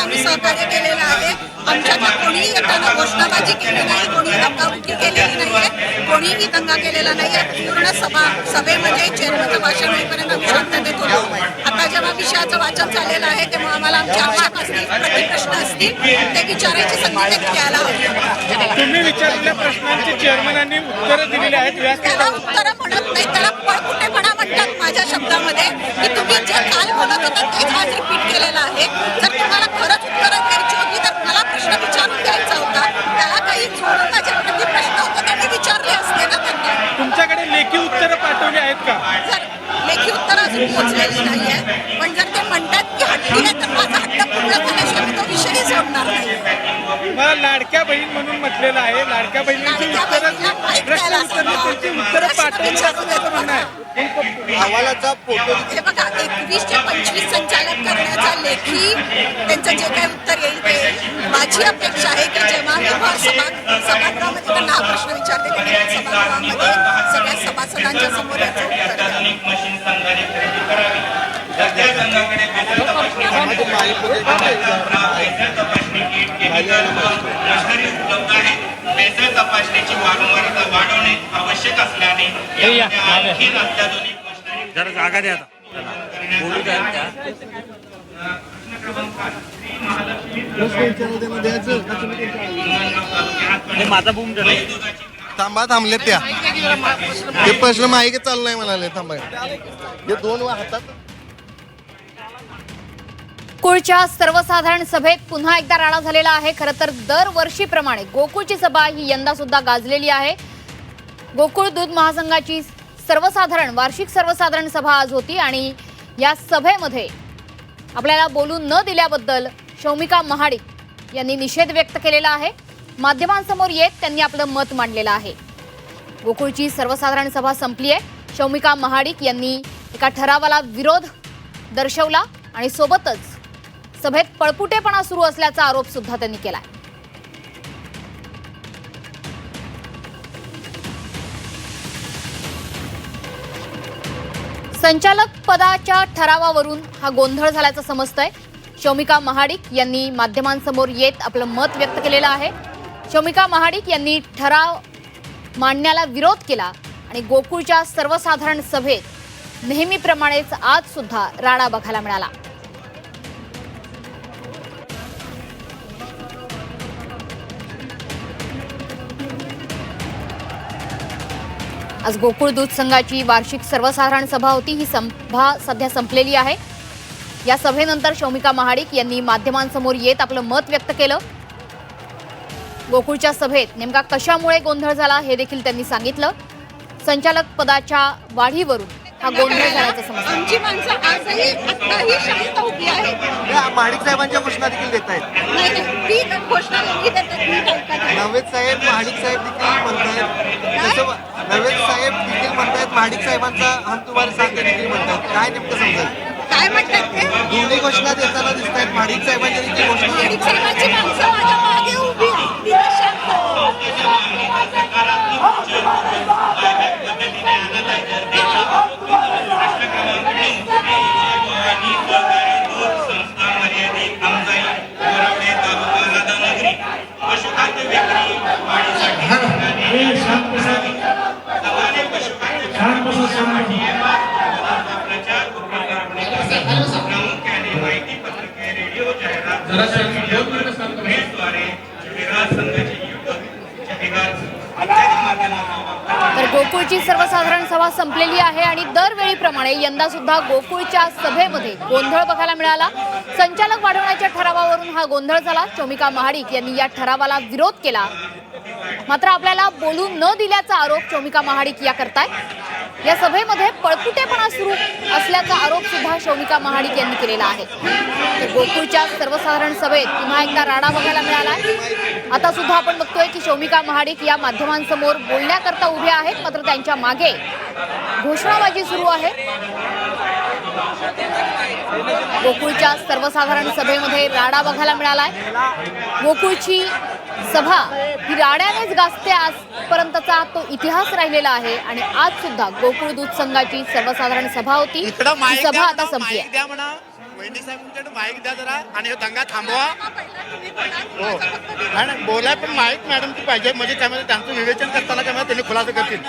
आम्ही सहकार्य केलेलं आहे. आमच्याकडे कोणीही येताना घोषणाबाजी केली नाही कोणीही धक्काबुक्की केलेली नाहीये. कोणीही दंगा केलेला नाहीये. पूर्ण सभा सभेमध्ये चेअरमनचं भाषण होईपर्यंत आम्ही शांततेत होतो. आता जेव्हा विषयाचं वाचन झालेलं आहे तेव्हा आम्हाला आमचे आक्षेप असतील प्रतिप्रश्न असतील ते विचारायची संधी ते द्यायला हवी. तुम्ही विचारलेल्या प्रश्नांची चेअरमनांनी उत्तरं दिलेली आहेत त्याला उत्तरं म्हणत नाही. त्याला पळकुटेपणा म्हणतात माझ्या शब्दामध्ये की तुम्ही जे काल बोलत होता तेच आज रिपीट केलेलं आहे जर तुम्हाला खरंच उत्तरं द्यायची होती तर मला प्रश्न विचारून द्यायचा होता त्याला काही जोडून माझे प्रति प्रश्न होते ते मी विचारले असते ना त्यांना तुमच्याकडे लेखी उत्तरं पाठवली आहेत का? जर लेखी उत्तर अजून पोहोचलेली नाहीये पण जर ते म्हणतात की हट्टी आहे तर माझा हट्ट पूर्ण झाल्याशिवाय मी तो विषयही सोडणार नाही. मला लाडक्या बहीण म्हणून म्हटलेलं आहे. लाडक्या बहिणींची लाडक्या बहिणीला माहीत द्यायला उत्तरं प्रश्न विचारू आहे. अहवालाचा फोटो हे बघा एकवीस ते पंचवीस संचालक करण्याचा लेखी त्यांचं जे काही उत्तर येईल ते येईल. माझी अपेक्षा आहे की जेव्हा भर सभा सभागृहामध्ये त्यांना हा प्रश्न विचारते की मी सभागृहामध्ये सगळ्या सभासदांच्या समोर याचं उत्तर द्यावं. बेसल तपासणीची वारंवारता वाढवणे आवश्यक असल्याने आणखी अत्याधुनिक मशिनरी जरा जागा द्या बोलू द्या हे माझा बूम थांबा थांबले त्या. ते प्रश्न माहिती चालू म्हणाले हे दोन हातात. गोकुळच्या सर्वसाधारण सभेत पुन्हा एकदा राडा झालेला आहे. खरं तर दरवर्षीप्रमाणे गोकुळची सभा ही यंदा सुद्धा गाजलेली आहे. गोकुळ दूध महासंघाची सर्वसाधारण वार्षिक सर्वसाधारण सभा आज होती आणि या सभेमध्ये आपल्याला बोलून न दिल्याबद्दल शौमिका महाडिक यांनी निषेध व्यक्त केलेला आहे. माध्यमांसमोर येत त्यांनी आपलं मत मांडलेलं आहे. गोकुळची सर्वसाधारण सभा संपली आहे शौमिका महाडिक यांनी एका ठरावाला विरोध दर्शवला आणि सोबतच सभेत पळपुटेपणा सुरू असल्याचा आरोप सुद्धा त्यांनी केला आहे संचालक पदाच्या ठरावावरून हा गोंधळ झाल्याचं समजतंय. शौमिका महाडिक यांनी माध्यमांसमोर येत आपलं मत व्यक्त केलेलं आहे. शौमिका महाडिक यांनी ठराव मांडण्याला विरोध केला आणि गोकुळच्या सर्वसाधारण सभेत नेहमीप्रमाणेच आज सुद्धा राडा बघायला मिळाला. आज गोकुळ दूध संघाची वार्षिक सर्वसाधारण सभा होती. ही सभा सध्या संपलेली आहे. या सभेनंतर शौमिका महाडिक यांनी माध्यमांसमोर येत आपलं मत व्यक्त केलं. गोकुळच्या सभेत नेमका कशामुळे गोंधळ झाला हे देखील त्यांनी सांगितलं. संचालक पदाच्या वाढीवरून हा गोंधळ झाल्याचं समजलं आमची माणसं आजही आत्ताही शांत उभी आहेत. या महाडिक साहेबांच्या घोषणा देखील देत आहेत नाही नाही ती घोषणा वेगळी देतात मी ऐकत आहे. नवेद साहेब महाडिक साहेब देखील म्हणतायत. तसं नवेद साहेब देखील म्हणतायत महाडिक साहेबांचा हम तुम्हारे साथ है देखील म्हणतायत. काय नेमकं समजेल काय म्हणतात ते? दोन्ही घोषणा देताना दिसत आहेत महाडिक साहेबांच्या देखील घोषणा साहेबांची माणसं माझ्या मागे उभी आहेत. तिथे तर गोकुळची सर्वसाधारण सभा संपलेली आहे आणि दरवेळीप्रमाणे यंदा सुद्धा गोकुळच्या सभेमध्ये गोंधळ बघायला मिळाला. संचालक वाढवण्याच्या ठरावावरून हा गोंधळ झाला. शौमिका महाडिक यांनी या ठरावाला विरोध केला. मात्र आपल्याला बोलू न दिल्याचा आरोप शौमिका महाडिक या करताय या सभेमध्ये पळपुटेपणा सुरू असल्याचा आरोप सुद्धा शौमिका महाडिक यांनी केलेला आहे. तर गोकुळच्या सर्वसाधारण सभेत पुन्हा एकदा राडा बघायला मिळाला आता सुद्धा आपण बघतोय की शौमिका महाडिक या माध्यमांसमोर बोलण्याकरता उभ्या आहेत. मात्र त्यांच्या मागे घोषणाबाजी सुरू आहे. गोकुळच्या सर्वसाधारण सभेमध्ये राडा बघायला मिळालाय गोकुळची सभा ही राड्यानेच गाजते आजपर्यंतचा तो इतिहास राहिलेला आहे आणि आज सुद्धा गोकुळ दूध संघाची सर्वसाधारण सभा होती. ही सभा आता संपली आहे. द्या म्हणा. साहेब माईक द्या जरा आणि हे दंगा थांबवा. हो. नाही बोलाय पण माईक मॅडमची पाहिजे. म्हणजे त्यामध्ये त्यांचं विवेचन करताना त्यामध्ये त्यांनी खुलासा करतील.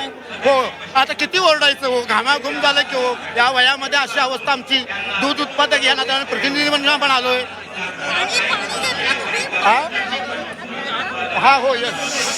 हो. आता किती ओरडायचं हो? घामाघूम झालं की हो? या वयामध्ये अशी अवस्था आमची. दूध उत्पादक या नात्याने प्रतिनिधी म्हणून पण आलोय पाणी पाणी घेतलं तुम्ही हा हा हो यस